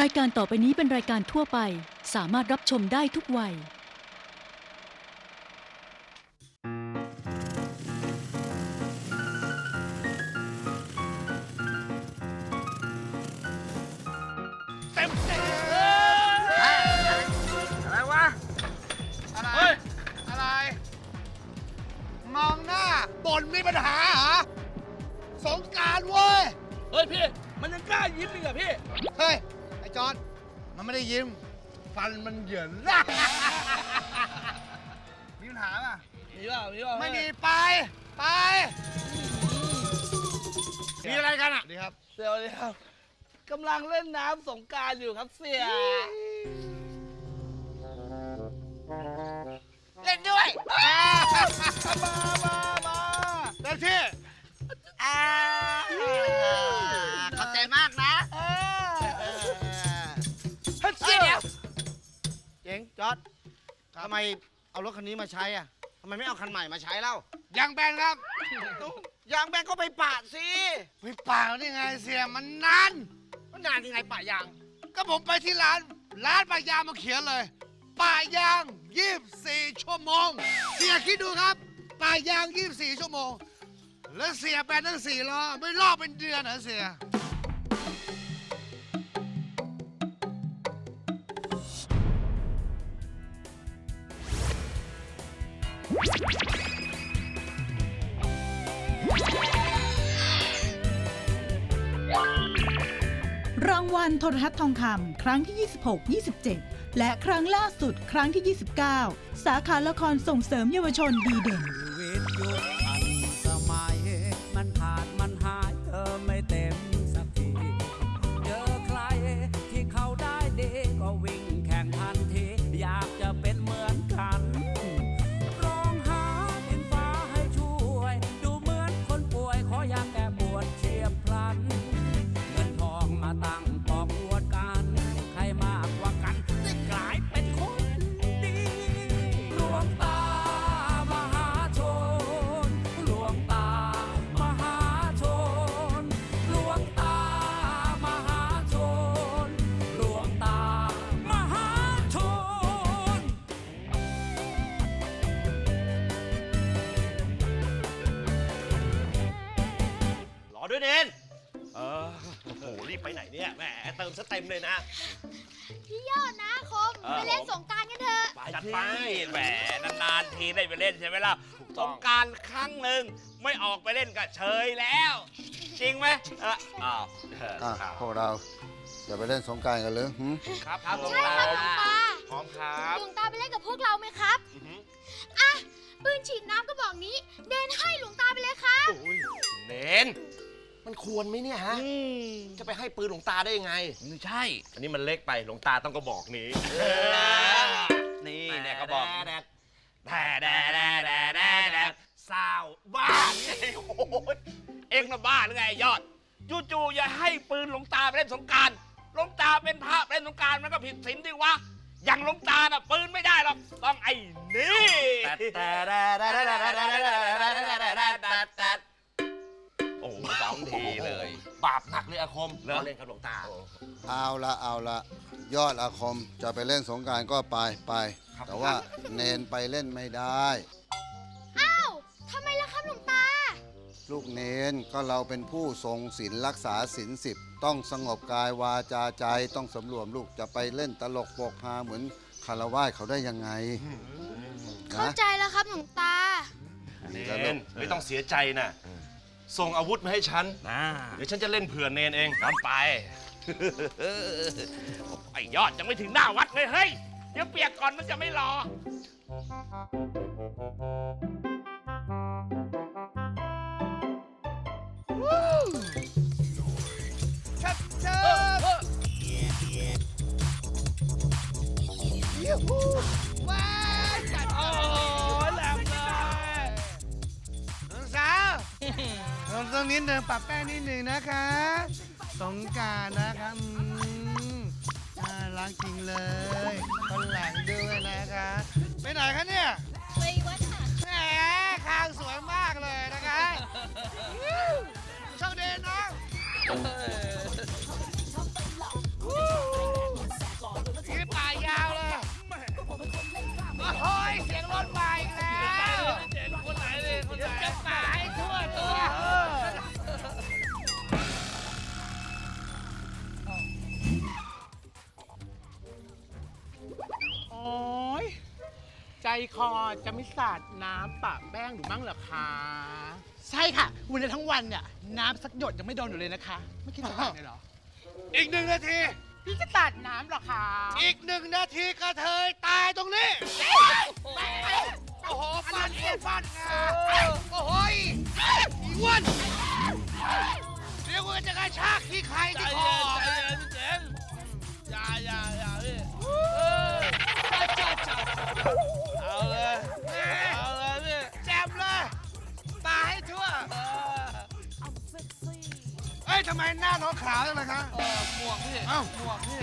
รายการต่อไปนี้เป็นรายการทั่วไป สามารถรับชมได้ทุกวัย เต็มเต็มอะไรวะ อะไรเฮ้ยอะไร มองหน้าบ่นมีปัญหาเหรอ สงกรารเว้ย ยังกล้ายิ้มอีกเหรอพี่ เฮ้ย ไอ้จอนมันไม่ได้ยิ้ม ฟันมันเหยิน มีปัญหาป่ะ มีเปล่ามีเปล่าไม่มีไป ไป มีอะไรกันอะดีครับ เสียวเลยครับกำลังเล่นน้ำสงกรารอยู่ครับเสีย เล่นด้วยมา มา มาเต็มที่ขอบ ทำไมเอารถคันนี้มาใช้อะทำไมไม่เอาคันใหม่มาใช้เล่ายังแบนครับยางแบนก็ไปปะสิไม่เปล่านี่ไงเสียมันนาน มันนานยังไงปะยาง ก็ผมไปที่ร้าน ร้านปะยางมาเขียนเลยป่ายาง24ชั่วโมง เสียคิดดูครับป่ายาง24ชั่วโมง แล้วเสียแบนตั้งสี่ล้อไม่รอบเป็นเดือนเหรอเสีย รางวัลโทรทัศน์ทองคำครั้งที่ 26 27 และครั้งล่าสุดครั้งที่ 29 สาขาละครส่งเสริมเยาวชนดีเด่น โอ้โหรีบไปไหนเนี่ยแหมเติมซะเต็มเลยนะ พี่ยอดนะคม เออ ไปเล่นสงกรารกันเถอะจัดไปแหมนานๆทีได้ไปเล่นใช่ไหมล่ะสงกรารครั้งหนึ่งไม่ออกไปเล่นก็เชยแล้ว จริงไหมเอออ้าวเอออะครับพวกเราจะไปเล่นสงกรารกันหรือหึครับครับหลวงใช่ครับหลวงตาพร้อมครับหลวงตาไปเล่นกับพวกเราไหมครับ อือหืออะ ปืนฉีดน้ำกระบอกนี้ เดนให้หลวงตาไปเลยครับ โอ้ยเนน มันควรไหมเนี่ยฮะอืมจะไปให้ปืนหลวงตาได้ยังไง ไม่ใช่ อันนี้มันเล็กไปหลวงตาต้องกระบอกนี้ นี่เนี่ยกระบอกแดดแด่แด่แด่แด่แด่แด่สาวบ้านโอ้โหเอ็งนะบ้าหรือไงยอด จู่ๆอย่าให้ปืนหลวงตาไปเล่นสงกรารหลวงตาเป็นพระเล่นสงกรารมันก็ผิดศีลดิวะ อย่างหลวงตาน่ะปืนไม่ได้หรอก ต้องไอ้นี่โอ้โห สองทีเลย บาปหนักเลยอาคมเหรอเราเล่นกับหลวงตา เอาละเอาละยอดอาคมจะไปเล่นสงกรารก็ไปไปแต่ว่าเนนไปเล่นไม่ได้ อ้าวทำไมล่ะครับหลวงตา ลูกเนนก็เราเป็นผู้ทรงศีลรักษาศีลสิบต้องสงบกายวาจาใจต้องสำรวมลูกจะไปเล่นตลกโปกฮาเหมือนคารวาสเขาได้ยังไงเข้านะ ใจแล้วครับหลวงตา เนจะเล่นนไม่ต้องเสียใจนะ ส่งอาวุธมาให้ฉันอ่าเดี๋ยวฉันจะเล่นเผื่อเนนเองรับไป ไอ้ยอดยังไม่ถึงหน้าวัดเลยเฮ้ย เดี๋ยวเปียกก่อนมันจะไม่รอ ชัดเจนยูฮู นี้เดินปรับแป้งนิดหนึ่งนะคะ สงกรารนะคะอืมน่ารักจริงเลยคนหลังด้วยนะคะ ไปไหนคะเนี่ย ไปวัดค่ะ แหมคางสวยมากเลยนะคะ โชคดีน้องนี่ คอจะไม่สาดน้ำปะแป้งหรือมั่งเหรอคะ ใช่ค่ะ วันนี้ทั้งวันเนี่ยน้ำสักหยดยังไม่โดนอยู่เลยนะคะ ไม่คิดจะสาดเลยเหรอ อีกหนึ่งนาที พี่จะสาดน้ำเหรอคะอีกหนึ่งนาทีกระเทยตายตรงนี้ โอ้โหฟันเอ็นฟันงาโอ้โหยอีอ้วนเดี๋ยวกูจะกระชากที่ใครใจที่คอ จังเลยคะเออหมวกพี่เอ้า หมวกพี่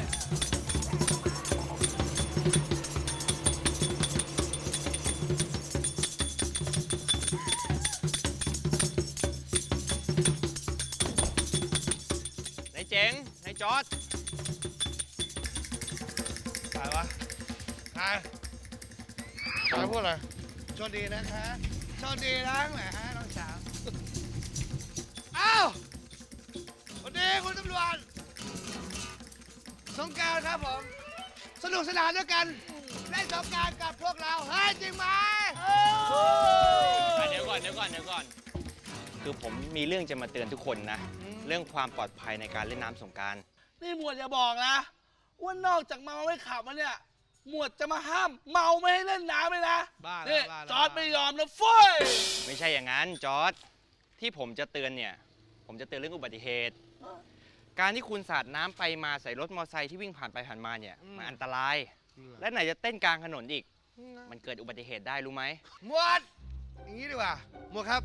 นายเจ๋งนายจอร์ดใครวะใครใครพูดอะไรโชคดีนะคะโชคดีนะแหมฮะน้องสาวเอ้าว สดีคุณตำรวจสงกรารครับผม สนุกสนานด้วยกันเล่นสงกรารกับพวกเราเฮ้ยจริงไหมอะเดี๋ยวก่อนเดี๋ยวก่อนเดี๋ยวก่อน คือผมมีเรื่องจะมาเตือนทุกคนนะ เรื่องความปลอดภัยในการเล่นน้ำสงกราร นี่หมวดอย่าบอกนะว่านอกจากเมาไม่ขับมาเนี่ย หมวดจะมาห้าม เมาไม่ให้เล่นน้ำเลยนะบ้าแล้วนี่บ้าแล้ว จอร์ดไม่ยอมนะเฟ้ยไม่ใช่อย่างนั้นจอร์ดที่ผมจะเตือนเนี่ย ผมจะเตือนเรื่องอุบัติเหตุ การที่คุณสาดน้ำไปมาใส่รถมอเตอร์ไซค์ที่วิ่งผ่านไปผ่านมาเนี่ยมันอันตราย และไหนจะเต้นกลางถนนอีก มันเกิดอุบัติเหตุได้รู้ไหมหมวดอย่างนี้ดีกว่าหมวดครับ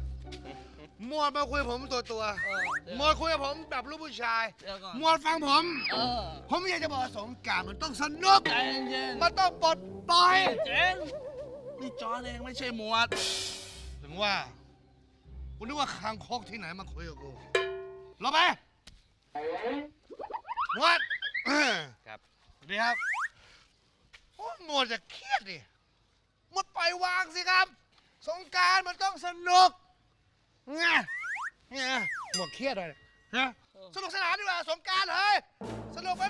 หมวดมาคุยกับผมตัวตัวๆหมวดคุยกับผมแบบลูกผู้ชาย เดี๋ยวก่อนหมวดฟังผม เออผมอยากจะบอกว่าสงกรารมันต้องสนุก ใจเย็นมันต้องปลดปล่อยเจ๋งนี่จอร์ดเองไม่ใช่หมวด ถึงว่ากูนึกว่าคางคกที่ไหนมาคุยกับกูรอไป หมวดครับ สวัสดีครับโอ้หมวดจะเครียดดิหมวดปล่อยวางสิครับ สงกรารมันต้องสนุกไงเนี่ยหมวดเครียดเลยนะสนุกสนานดีกว่าสงกรารเฮ้ยสนุกไหม